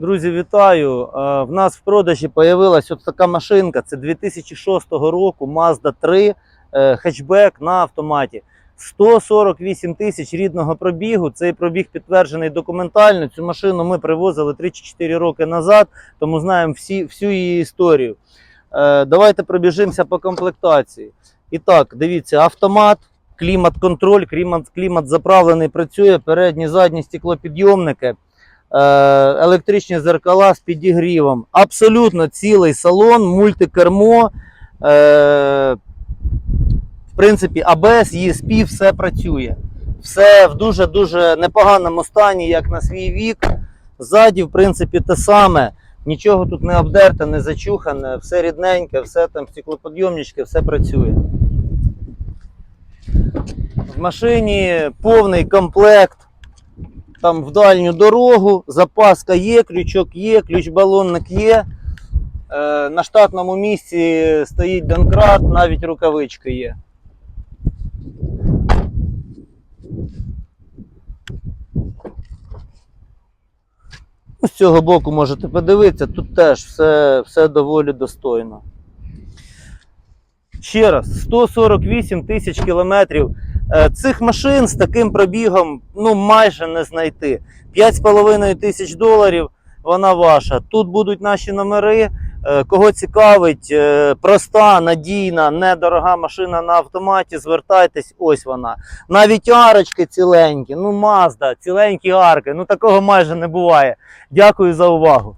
Друзі, вітаю! Е, В нас в продажі з'явилася от така машинка. Це 2006 року Mazda 3 е, хетчбек на автоматі. 148 тисяч рідного пробігу. Цей пробіг підтверджений документально. Цю машину ми привозили 3 чи 4 роки назад, тому знаємо всі, всю її історію. Е, Давайте пробіжимося по комплектації. І так, дивіться, автомат, клімат-контроль, клімат, клімат заправлений, працює, передні, задні стеклопідйомники електричні зеркала з підігрівом. Абсолютно цілий салон, мультикермо. Е, в принципі, ABS, ESP, все працює. Все в дуже-дуже непоганому стані, як на свій вік. Ззаді, в принципі, те саме. Нічого тут не обдерте, не зачухане, все рідненьке, все там стеклоподйомнички, все працює. В машині повний комплект там в дальню дорогу, запаска є, крючок є, ключ-балонник є. Е, на штатному місці стоїть донкрат, навіть рукавички є. Ну, З цього боку можете подивитися, тут теж все, все доволі достойно. Ще раз, 148 тисяч кілометрів. Е, Цих машин з таким пробігом ну, майже не знайти. 5,5 тисяч доларів вона ваша. Тут будуть наші номери. Е, Кого цікавить, е, проста, надійна, недорога машина на автоматі, звертайтесь, ось вона. Навіть арочки ціленькі, ну Mazda, ціленькі арки, ну такого майже не буває. Дякую за увагу.